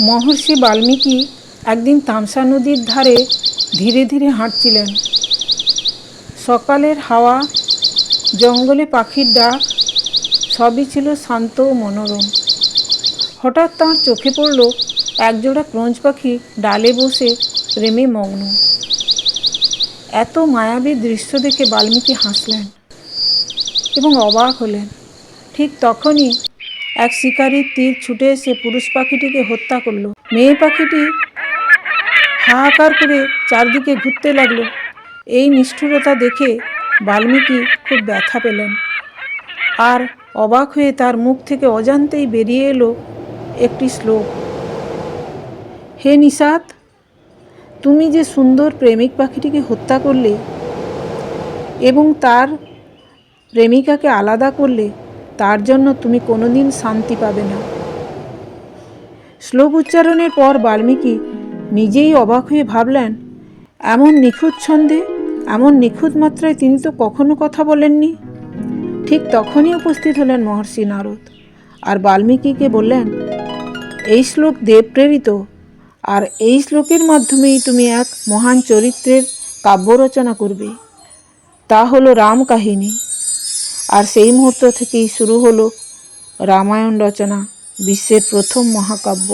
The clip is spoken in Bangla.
মহর্ষি বাল্মীকি একদিন তামসা নদীর ধারে ধীরে ধীরে হাঁটছিলেন। সকালের হাওয়া, জঙ্গলে পাখির ডাক, সবই ছিল শান্ত ও মনোরম। হঠাৎ তাঁর চোখে পড়ল একজোড়া ক্রোঞ্চ পাখি ডালে বসে প্রেমে মগ্ন। এত মায়াবী দৃশ্য দেখে বাল্মীকি হাসলেন এবং অবাক হলেন। ঠিক তখনই এক শিকারীর তীর ছুটে এসে পুরুষ পাখিটিকে হত্যা করল। মেয়ে পাখিটি হাহাকার করে চারদিকে ঘুরতে লাগল। এই নিষ্ঠুরতা দেখে বাল্মীকি খুব ব্যথা পেলেন। আর অবাক হয়ে তার মুখ থেকে অজান্তেই বেরিয়ে এলো একটি শ্লোক। হে নিষাদ তুমি যে সুন্দর প্রেমিক পাখিটিকে হত্যা করলে এবং তার প্রেমিকাকে আলাদা করলে তার জন্য তুমি কোনোদিন শান্তি পাবে না। শ্লোক উচ্চারণের পর বাল্মীকি নিজেই অবাক হয়ে ভাবলেন, এমন নিখুঁত ছন্দে, এমন নিখুঁত মাত্রায় তিনি তো কখনো কথা বলেননি? ঠিক তখনই উপস্থিত হলেন মহর্ষি নারদ আর বাল্মীকিকে বললেন, এই শ্লোক দেব প্রেরিত, আর এই শ্লোকের মাধ্যমেই তুমি এক মহান চরিত্রের কাব্য রচনা করবে। তা হলো রাম কাহিনী। আর সেই মুহূর্ত থেকেই শুরু হলো রামায়ণ রচনা বিশ্বের প্রথম মহাকাব্য।